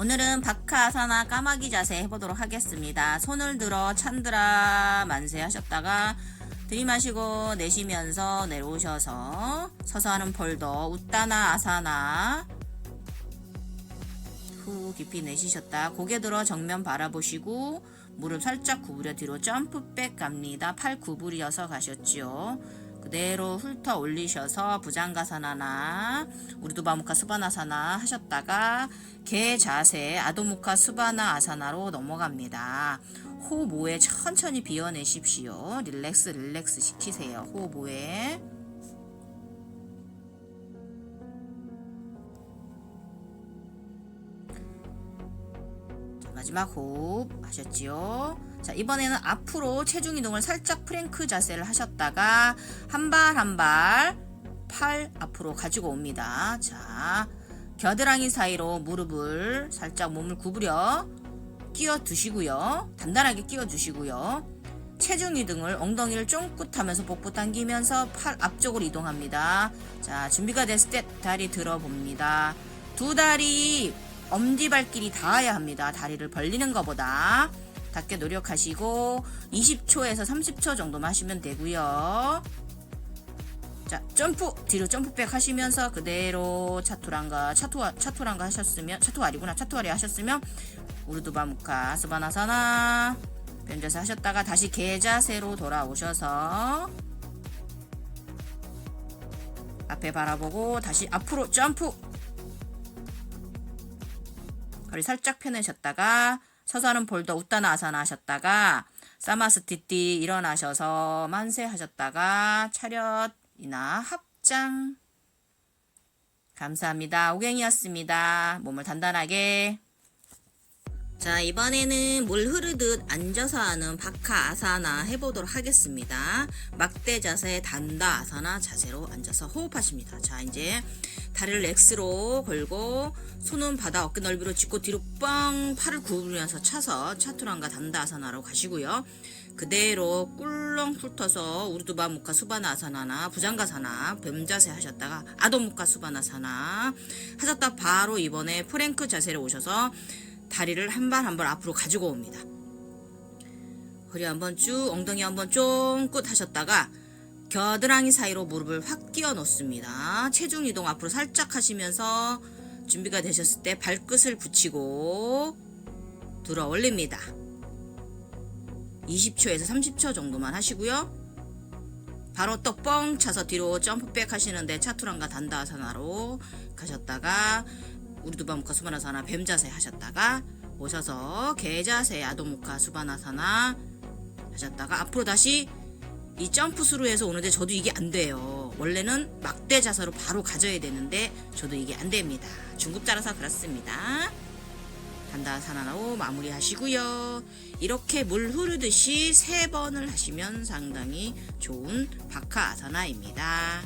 오늘은 바카아사나 까마귀 자세 해보도록 하겠습니다. 손을 들어 찬드라 만세 하셨다가 들이마시고 내쉬면서 내려오셔서 서서 하는 폴더 웃다나 아사나 후 깊이 내쉬셨다. 고개 들어 정면 바라보시고 무릎 살짝 구부려 뒤로 점프백 갑니다. 팔 구부려서 가셨지요. 그대로 훑어 올리셔서 부장가사나나 우르두바무카 스바나사나 하셨다가 개 자세 아도무카 스바나 아사나로 넘어갑니다. 호 모에 천천히 비워내십시오. 릴렉스 릴렉스 시키세요. 호 모에 자, 마지막 호흡 하셨지요. 자, 이번에는 앞으로 체중 이동을 살짝 프랭크 자세를 하셨다가 한 발 한 발 팔 앞으로 가지고 옵니다. 자, 겨드랑이 사이로 무릎을 살짝 몸을 구부려 끼워 두시고요. 단단하게 끼워 주시고요. 체중 이동을 엉덩이를 쫑긋하면서 복부 당기면서 팔 앞쪽으로 이동합니다. 자, 준비가 됐을 때 다리 들어 봅니다. 두 다리 엄지발길이 닿아야 합니다. 다리를 벌리는 것보다 닿게 노력하시고 20초에서 30초 정도만 하시면 되고요. 자, 점프! 뒤로 점프백 하시면서 그대로 차투랑가 차투와 차투랑가 하셨으면 차투아리구나. 차투아리 하셨으면 우르두바무카 스바나사나 변자세 하셨다가 다시 개자세로 돌아오셔서 앞에 바라보고 다시 앞으로 점프! 허리 살짝 펴내셨다가 서서 하는 볼더 웃다나 아사나 하셨다가 사마스티띠 일어나셔서 만세 하셨다가 차렷이나 합장 감사합니다. 오갱이었습니다. 몸을 단단하게 자 이번에는 물 흐르듯 앉아서 하는 바카 아사나 해보도록 하겠습니다. 막대 자세 단다 아사나 자세로 앉아서 호흡하십니다. 자 이제 다리를 X로 걸고 손은 바다 어깨 넓이로 짚고 뒤로 뻥 팔을 구부리면서 차서 차투랑과 단다 아사나로 가시고요. 그대로 꿀렁 훑어서 우르두바 무카 수바나 아사나나 부장가사나 뱀자세 하셨다가 아도무카 수바나 사나 하셨다 바로 이번에 프랭크 자세로 오셔서 다리를 한 발 한 발 앞으로 가지고 옵니다. 허리 한번 쭉 엉덩이 한번 쫑긋 하셨다가 겨드랑이 사이로 무릎을 확 끼워 놓습니다. 체중 이동 앞으로 살짝 하시면서 준비가 되셨을 때 발끝을 붙이고 들어 올립니다. 20초에서 30초 정도만 하시고요. 바로 또 뻥 차서 뒤로 점프백 하시는데 차투랑과 단다사나로 가셨다가 우르두바무카 수바나사나 뱀자세 하셨다가 오셔서 개자세 아도무카 수바나사나 하셨다가 앞으로 다시 이 점프 스루에서 오는데 저도 이게 안 돼요. 원래는 막대 자세로 바로 가져야 되는데 저도 이게 안 됩니다. 중급 자라서 그렇습니다. 단다 사나로 마무리 하시고요. 이렇게 물 흐르듯이 세 번을 하시면 상당히 좋은 바카 아사나입니다.